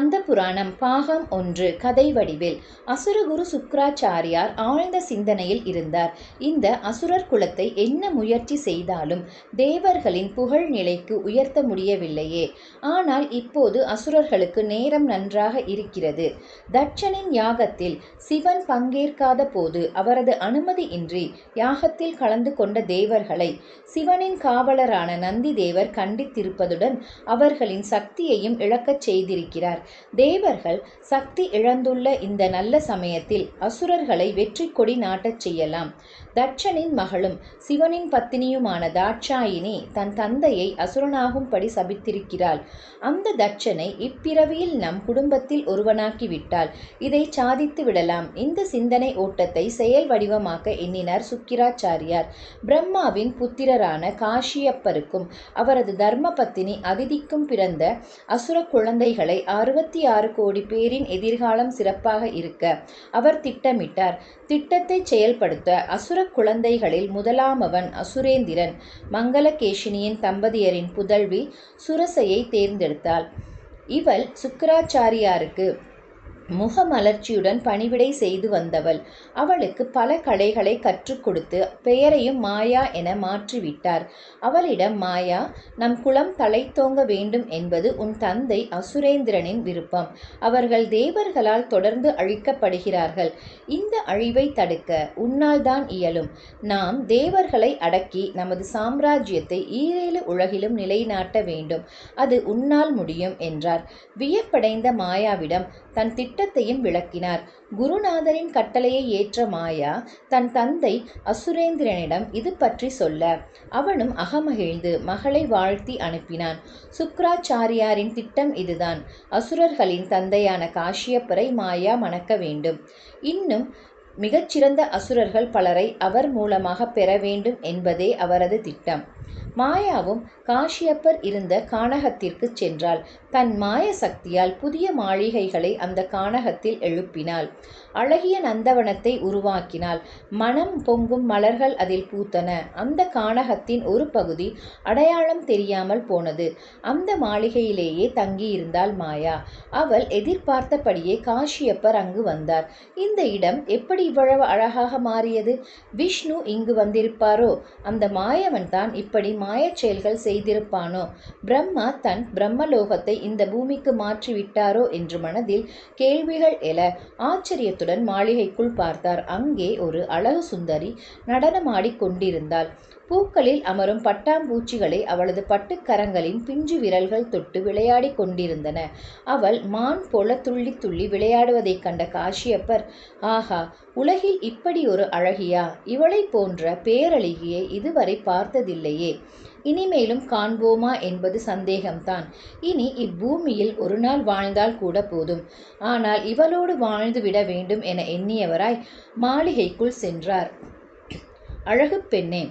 ஸ்கந்த புராணம் பாகம் ஒன்று கதை வடிவில். அசுரகுரு சுக்ராச்சாரியார் ஆழ்ந்த சிந்தனையில் இருந்தார். இந்த அசுரர் குலத்தை என்ன முயற்சி செய்தாலும் தேவர்களின் புகழ் நிலைக்கு உயர்த்த முடியவில்லையே. ஆனால் இப்போது அசுரர்களுக்கு நேரம் நன்றாக இருக்கிறது. தட்சனின் யாகத்தில் சிவன் பங்கேற்காத போது அவரது அனுமதியின்றி யாகத்தில் கலந்து கொண்ட தேவர்களை சிவனின் காவலரான நந்தி தேவர் கண்டித்திருப்பதுடன் அவர்களின் சக்தியையும் இழக்கச் செய்திருக்கிறார். தேவர்கள் சக்தி இழந்துள்ள இந்த நல்ல சமயத்தில் அசுரர்களை வெற்றி கொடி நாட்டச் செய்யலாம். தட்சனின் மகளும் சிவனின் பத்தினியுமான தாட்சாயினி தன் தந்தையை அசுரனாகும்படி சபித்திருக்கிறாள். அந்த தட்சனை இப்பிறவியில் நம் குடும்பத்தில் ஒருவனாக்கிவிட்டாள் இதை சாதித்து விடலாம். இந்த சிந்தனை ஓட்டத்தை செயல் வடிவமாக்க எண்ணினார் சுக்கிராச்சாரியார். பிரம்மாவின் புத்திரரான காஷியப்பருக்கும் அவரது தர்ம பத்தினி அதிதிக்கும் பிறந்த அசுர குழந்தைகளை அறுபத்தி ஆறு கோடி பேரின் எதிர்காலம் சிறப்பாக இருக்க அவர் திட்டமிட்டார். திட்டத்தை செயல்படுத்த அசுர குழந்தைகளில் முதலாமவன் அசுரேந்திரன். மங்களகேஷினியின் தம்பதியரின் புதல்வி சுரசையை தேர்ந்தெடுத்தாள். இவள் சுக்கராச்சாரியாருக்கு முகமலர்ச்சியுடன் பணிவிடை செய்து வந்தவள். அவளுக்கு பல கலைகளை கற்றுக் கொடுத்து பெயரையும் மாயா என மாற்றிவிட்டார். அவளிடம் மாயா நம் குலம் தலைத்தோங்க வேண்டும் என்பது உன் தந்தை அசுரேந்திரனின் விருப்பம். அவர்கள் தேவர்களால் தொடர்ந்து அழிக்கப்படுகிறார்கள். இந்த அழிவை தடுக்க உன்னால் தான் இயலும். நாம் தேவர்களை அடக்கி நமது சாம்ராஜ்யத்தை ஈரேழு உலகிலும் நிலைநாட்ட வேண்டும். அது உன்னால் முடியும் என்றார். வியப்படைந்த மாயாவிடம் தன் திட்டத்தையும் விளக்கினார். குருநாதரின் கட்டளையை ஏற்ற மாயா தன் தந்தை அசுரேந்திரனிடம் இது பற்றி சொல்ல. அவனும் அகமகிழ்ந்து மகளை வாழ்த்தி அனுப்பினான். சுக்ராச்சாரியாரின் திட்டம் இதுதான். அசுரர்களின் தந்தையான காஷியப்பரை மாயா மணக்க வேண்டும். இன்னும் மிகச்சிறந்த அசுரர்கள் பலரை அவர் மூலமாக பெற வேண்டும் என்பதே அவரது திட்டம். மாயாவும் காஷியப்பர் இருந்த கானகத்திற்கு சென்றாள். தன் மாய சக்தியால் புதிய மாளிகைகளை அந்த கானகத்தில் எழுப்பினாள். அழகிய நந்தவனத்தை உருவாக்கினாள். மனம் பொங்கும் மலர்கள் அதில் பூத்தன. அந்த கானகத்தின் ஒரு பகுதி அடையாளம் தெரியாமல் போனது. அந்த மாளிகையிலேயே தங்கியிருந்தாள் மாயா. அவள் எதிர்பார்த்தபடியே காஷியப்பர் அங்கு வந்தார். இந்த இடம் எப்படி இவ்வளவு அழகாக மாறியது? விஷ்ணு இங்கு வந்திருப்பாரோ? அந்த மாயவன் தான் இப்படி மாயச் செயல்கள் செய்திருப்பானோ? பிரம்மா தன் பிரம்மலோகத்தை இந்த பூமிக்கு மாற்றி விட்டாரோ என்று மனதில் கேள்விகள் எழ ஆச்சரியத்துடன் மாளிகைக்குள் பார்த்தார். அங்கே ஒரு அழகு சுந்தரி நடனமாடிக் கொண்டிருந்தாள். பூக்களில் அமரும் பட்டாம்பூச்சிகளை அவளது பட்டுக்கரங்களின் பிஞ்சு விரல்கள் தொட்டு விளையாடிக் கொண்டிருந்தன. அவள் மான் போல துள்ளி துள்ளி விளையாடுவதைக் கண்ட காஷியப்பர் ஆஹா உலகில் இப்படி ஒரு அழகியா? இவளை போன்ற பேரழகியை இதுவரை பார்த்ததில்லையே. இனிமேலும் காண்போமா என்பது சந்தேகம்தான். இனி இப்பூமியில் ஒரு நாள் வாழ்ந்தால் கூட போதும். ஆனால் இவளோடு வாழ்ந்து விட வேண்டும் என எண்ணியவராய் மாளிகைக்குள் சென்றார். அழகு பெண்ணே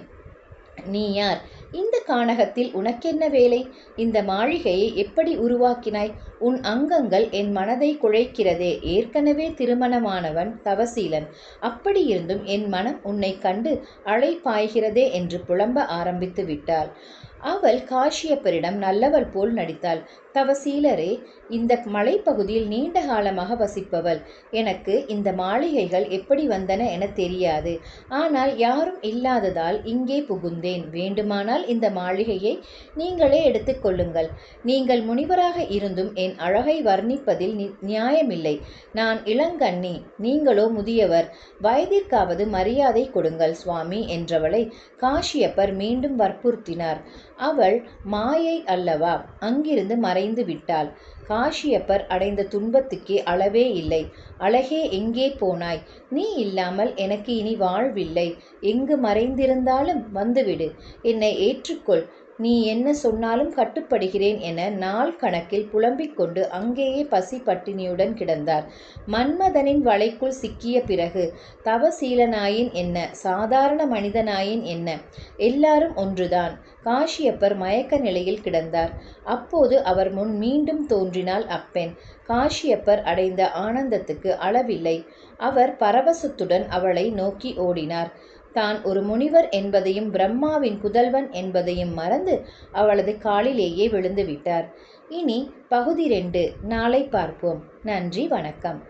நீ யார்? இந்த கானகத்தில் உனக்கென்ன வேலை? இந்த மாளிகையை எப்படி உருவாக்கினாய்? உன் அங்கங்கள் என் மனதை குழைக்கிறதே. ஏற்கனவே திருமணமானவன் தவசீலன். அப்படியிருந்தும் என் மனம் உன்னை கண்டு அழைப்பாய்கிறதே என்று புலம்ப ஆரம்பித்து விட்டாள் அவள் காஷியப்பரிடம் நல்லவள் போல் நடித்தாள். தவசீலரே இந்த மலைப்பகுதியில் நீண்ட காலமாக வசிப்பவள். எனக்கு இந்த மாளிகைகள் எப்படி வந்தன என தெரியாது. ஆனால் யாரும் இல்லாததால் இங்கே புகுந்தேன். வேண்டுமானால் இந்த மாளிகையை நீங்களே எடுத்துக்கொள்ளுங்கள் நீங்கள் முனிவராக இருந்தும் என் அழகை வர்ணிப்பதில் நியாயமில்லை. நான் இளங்கண்ணி நீங்களோ முதியவர். வயதிற்காவது மரியாதை கொடுங்கள் சுவாமி என்றவளை காஷியப்பர் மீண்டும் வற்புறுத்தினார். அவள் மாயை அல்லவா? அங்கிருந்து மறைந்து விட்டாள். காஷியப்பர் அடைந்த துன்பத்துக்கே அளவே இல்லை. அழகே எங்கே போனாய்? நீ இல்லாமல் எனக்கு இனி வாழ்வில்லை. எங்கு மறைந்திருந்தாலும் வந்துவிடு. என்னை ஏற்றுக்கொள். நீ என்ன சொன்னாலும் கட்டுப்படுகிறேன் என நாள் கணக்கில் புலம்பிக் கொண்டு அங்கேயே பசி பட்டினியுடன் கிடந்தார். மன்மதனின் வலைக்குள் சிக்கிய பிறகு தவசீலனாயின் என்ன சாதாரண மனிதனாயின் என்ன? எல்லாரும் ஒன்றுதான். காஷியப்பர் மயக்க நிலையில் கிடந்தார். அப்போது அவர் முன் மீண்டும் தோன்றினாள் அப்பெண். காஷியப்பர் அடைந்த ஆனந்தத்துக்கு அளவில்லை. அவர் பரவசத்துடன் அவளை நோக்கி ஓடினார். தான் ஒரு முனிவர் என்பதையும் பிரம்மாவின் புதல்வன் என்பதையும் மறந்து அவளது காலிலேயே விழுந்து விட்டார் இனி பகுதி ரெண்டு. நாளை பார்ப்போம். நன்றி வணக்கம்.